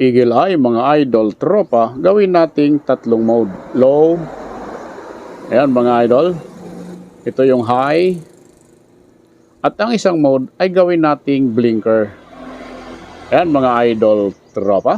Eagle Eye, mga idol, tropa, gawin nating tatlong mode. Low, ayan mga idol, ito yung high, at ang isang mode ay gawin nating blinker. Ayan mga idol, tropa.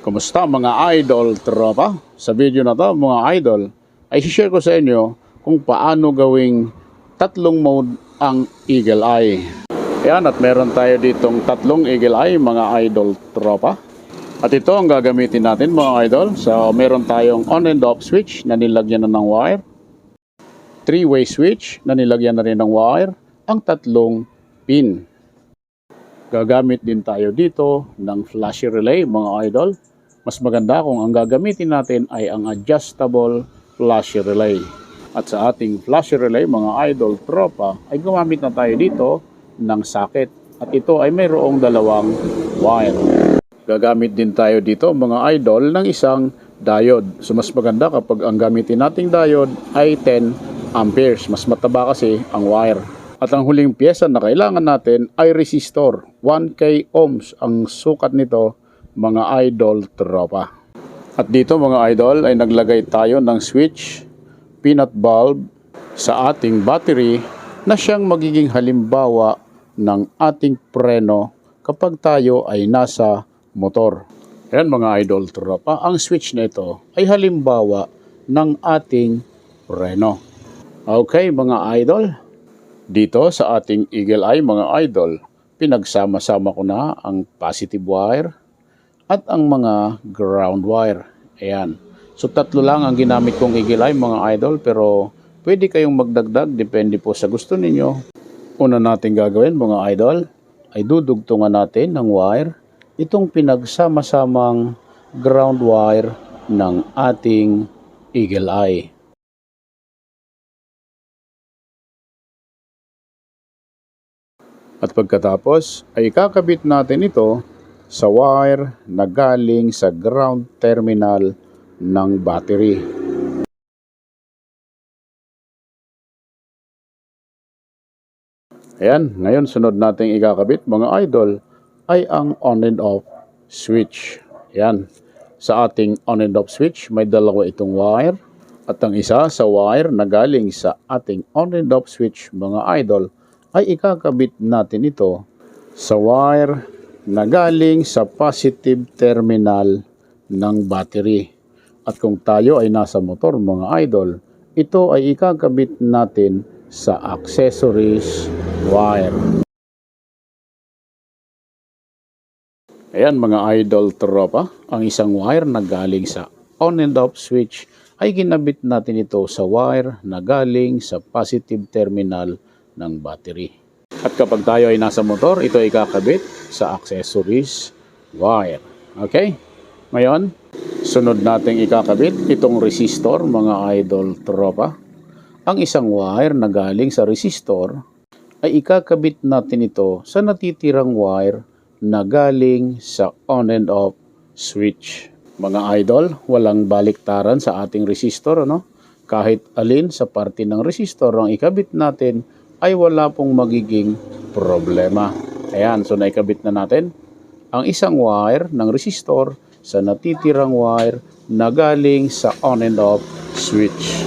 Kumusta mga idol tropa? Sa video na to mga idol ay share ko sa inyo kung paano gawing tatlong mode ang Eagle Eye. Ayan at meron tayo ditong tatlong Eagle Eye mga idol tropa. At ito ang gagamitin natin mga idol. So meron tayong on and off switch na nilagyan na ng wire. Three-way switch na nilagyan na rin ng wire. Ang tatlong pin. Gagamit din tayo dito ng flashy relay mga idol. Mas maganda kung ang gagamitin natin ay ang adjustable flashy relay. At sa ating flashy relay mga idol tropa ay gumamit na tayo dito ng socket. At ito ay mayroong dalawang wire. Gagamit din tayo dito mga idol ng isang diode. So mas maganda kapag ang gamitin nating diode ay 10 amperes. Mas mataba kasi ang wire. At ang huling pyesa na kailangan natin ay resistor. 1K ohms ang sukat nito mga idol tropa. At dito mga idol ay naglagay tayo ng switch, peanut bulb sa ating battery na siyang magiging halimbawa ng ating preno kapag tayo ay nasa motor. Ayan mga idol tropa, ang switch na ito ay halimbawa ng ating preno. Okay mga idol, dito sa ating Eagle Eye mga idol, pinagsama-sama ko na ang positive wire at ang mga ground wire. Ayan. So tatlo lang ang ginamit kong Eye mga idol pero pwede kayong magdagdag depende po sa gusto ninyo. Una natin gagawin mga idol ay dudugtungan natin ng wire itong pinagsama-samang ground wire ng ating Eagle Eye. At pagkatapos ay kakabit natin ito sa wire na galing sa ground terminal ng battery. Ayan, ngayon sunod nating ikakabit mga idol ay ang on and off switch. Ayan, sa ating on and off switch may dalawa itong wire at ang isa sa wire na galing sa ating on and off switch mga idol ay ikakabit natin ito sa wire na galing sa positive terminal ng battery. At kung tayo ay nasa motor mga idol, ito ay ikakabit natin sa accessories wire. Ayan mga idol tropa, ang isang wire na galing sa on and off switch ay ginabit natin ito sa wire na galing sa positive terminal ng battery. At kapag tayo ay nasa motor, ito ay kakabit sa accessories wire. Okay? Ngayon, sunod nating ikakabit itong resistor mga idol tropa. Ang isang wire na galing sa resistor ay ikakabit natin ito sa natitirang wire na galing sa on and off switch. Mga idol, walang baliktaran sa ating resistor, ano? Kahit alin sa parte ng resistor ang ikabit natin ay wala pong magiging problema. Ayan, so naikabit na natin ang isang wire ng resistor sa natitirang wire na galing sa on and off switch.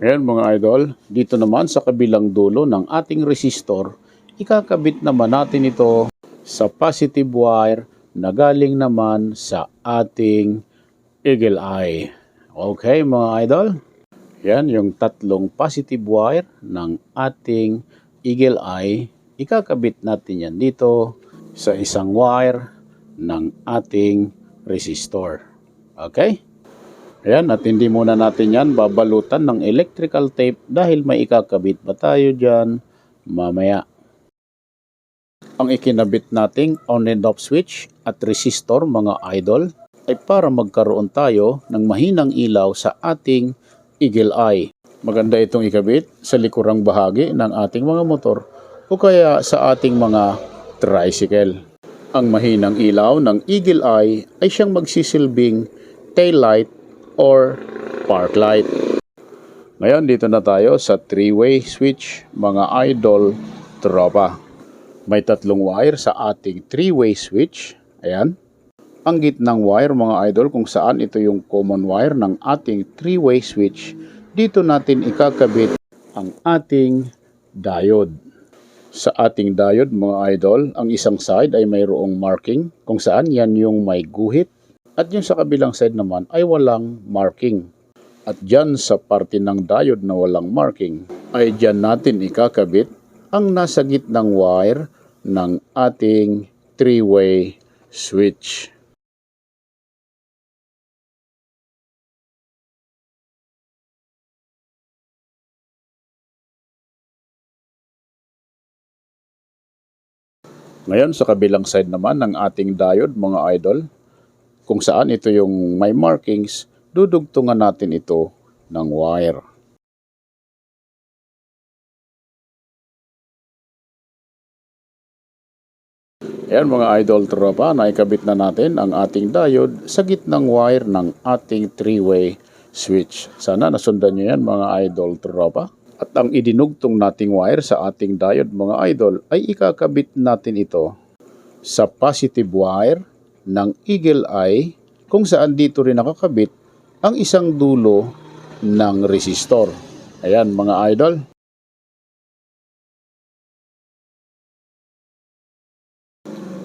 Ayan mga idol, dito naman sa kabilang dulo ng ating resistor, ikakabit naman natin ito sa positive wire na galing naman sa ating Eagle Eye. Okay mga idol, yan yung tatlong positive wire ng ating Eagle Eye. Ikakabit natin yan dito sa isang wire ng ating resistor. Okay? Ayan, at hindi muna natin yan babalutan ng electrical tape dahil may ikakabit pa tayo dyan mamaya. Ang ikinabit nating on and off switch at resistor mga idol ay para magkaroon tayo ng mahinang ilaw sa ating Eagle Eye. Maganda itong ikabit sa likurang bahagi ng ating mga motor o kaya sa ating mga tricycle. Ang mahinang ilaw ng Eagle Eye ay siyang magsisilbing taillight or park light. Ngayon, dito na tayo sa three-way switch, mga idol tropa. May tatlong wire sa ating three-way switch. Ayan. Ang gitnang wire, mga idol, kung saan ito yung common wire ng ating three-way switch, dito natin ikakabit ang ating diode. Sa ating diode, mga idol, ang isang side ay mayroong marking, kung saan yan yung may guhit, at yung sa kabilang side naman ay walang marking. At dyan sa parte ng diode na walang marking, ay dyan natin ikakabit ang nasa gitnang wire ng ating three-way switch. Ngayon sa kabilang side naman ng ating diode mga idol, kung saan ito yung may markings, dudugtungan natin ito ng wire. Ayan mga idol tropa, naikabit na natin ang ating diode sa gitnang wire ng ating three-way switch. Sana nasundan nyo yan mga idol tropa. At ang idinugtong nating wire sa ating diode mga idol ay ikakabit natin ito sa positive wire ng eagle eye kung saan dito rin nakakabit ang isang dulo ng resistor. Ayan mga idol.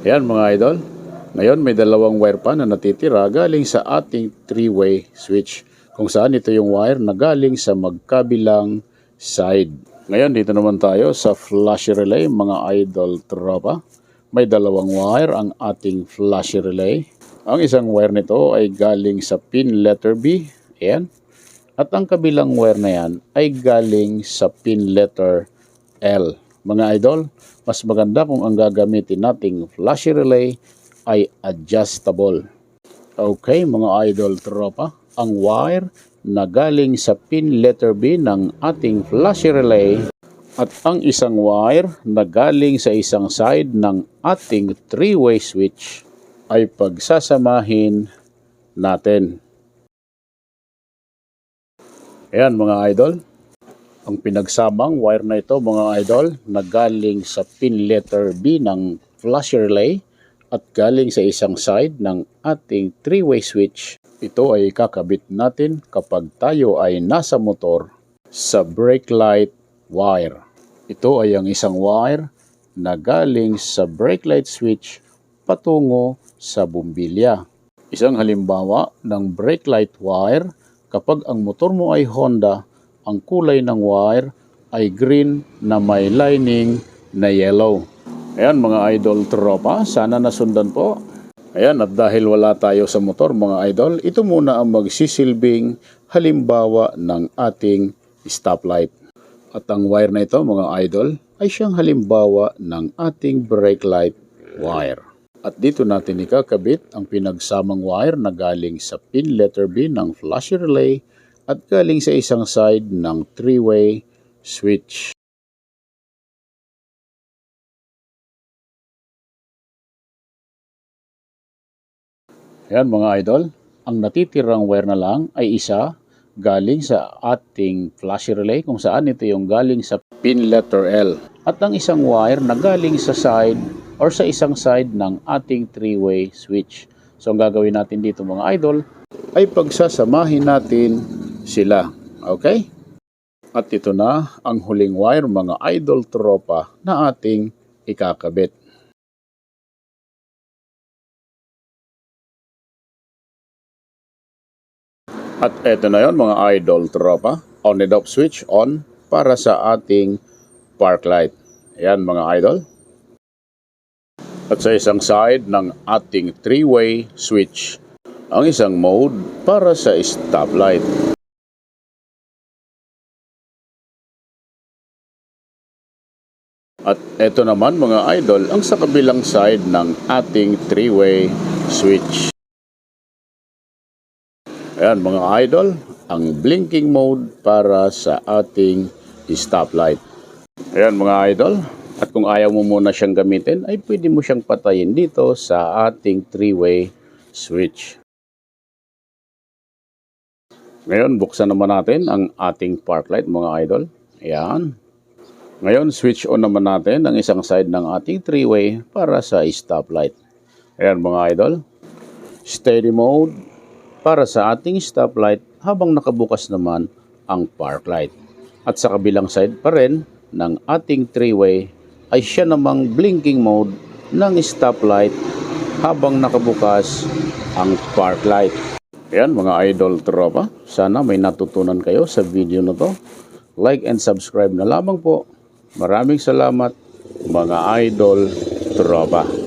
Ayan mga idol. Ngayon may dalawang wire pa na natitira galing sa ating three-way switch kung saan ito yung wire na galing sa magkabilang side. Ngayon dito naman tayo sa flash relay mga idol tropa. May dalawang wire ang ating flash relay. Ang isang wire nito ay galing sa pin letter B. Ayan. At ang kabilang wire na yan ay galing sa pin letter L. Mga idol, mas maganda kung ang gagamitin nating flash relay ay adjustable. Okay, mga idol tropa, ang wire na galing sa pin letter B ng ating flash relay at ang isang wire na galing sa isang side ng ating three-way switch ay pagsasamahin natin. Ayan mga idol, ang pinagsamang wire na ito mga idol na galing sa pin letter B ng flash relay at galing sa isang side ng ating three-way switch. Ito ay kakabit natin kapag tayo ay nasa motor sa brake light wire. Ito ay ang isang wire na galing sa brake light switch patungo sa bumbilya. Isang halimbawa ng brake light wire kapag ang motor mo ay Honda, ang kulay ng wire ay green na may lining na yellow. Ayan mga idol tropa, sana nasundan po. Ayan, at dahil wala tayo sa motor mga idol, ito muna ang magsisilbing halimbawa ng ating stoplight. At ang wire na ito mga idol ay siyang halimbawa ng ating brake light wire. At dito natin ikakabit ang pinagsamang wire na galing sa pin letter B ng flash relay at galing sa isang side ng three-way switch. Ayan mga idol, ang natitirang wire na lang ay isa galing sa ating flash relay kung saan ito yung galing sa pin letter L. At ang isang wire na galing sa side or sa isang side ng ating three-way switch. So ang gagawin natin dito mga idol ay pagsasamahin natin sila. Okay? At ito na ang huling wire mga idol tropa na ating ikakabit. At eto na yon mga idol tropa. On and off switch on para sa ating park light. Ayan mga idol. At sa isang side ng ating three-way switch, ang isang mode para sa stoplight. At eto naman mga idol ang sa kabilang side ng ating three-way switch. Ayan mga idol, ang blinking mode para sa ating stoplight. Ayan mga idol, at kung ayaw mo muna siyang gamitin, ay pwede mo siyang patayin dito sa ating three-way switch. Ngayon, buksan naman natin ang ating park light mga idol. Ayan. Ngayon, switch on naman natin ang isang side ng ating three-way para sa stoplight. Ayan mga idol. Steady mode para sa ating stoplight habang nakabukas naman ang park light. At sa kabilang side pa rin ng ating three-way ay siya namang blinking mode ng stoplight habang nakabukas ang park light. Ayan mga idol tropa, sana may natutunan kayo sa video na to. Like and subscribe na lamang po. Maraming salamat mga idol tropa.